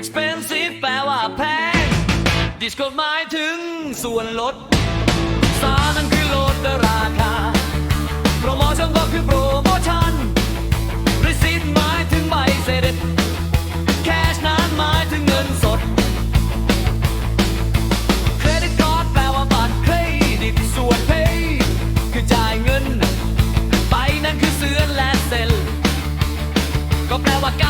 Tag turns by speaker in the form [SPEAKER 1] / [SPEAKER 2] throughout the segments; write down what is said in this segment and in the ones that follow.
[SPEAKER 1] expensive แปลว่าแพง discount หมายถึงส่วนลดสานั้นคือลดราคา โปรโมชั่นก็คือโปรโมชั่น receipt หมายถึงใบเสด็จ cash นั้นหมายถึงเงินสดเครดิตการ์ดแปลว่าบัตรเครดิตส่วน pay คือจ่ายเงิน ไปนั่นคือเสือนและเซลก็แปลว่าการ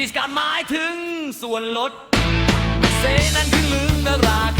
[SPEAKER 1] ดิสการหมายถึงส่วนลดเซนั้นคือลึงนราค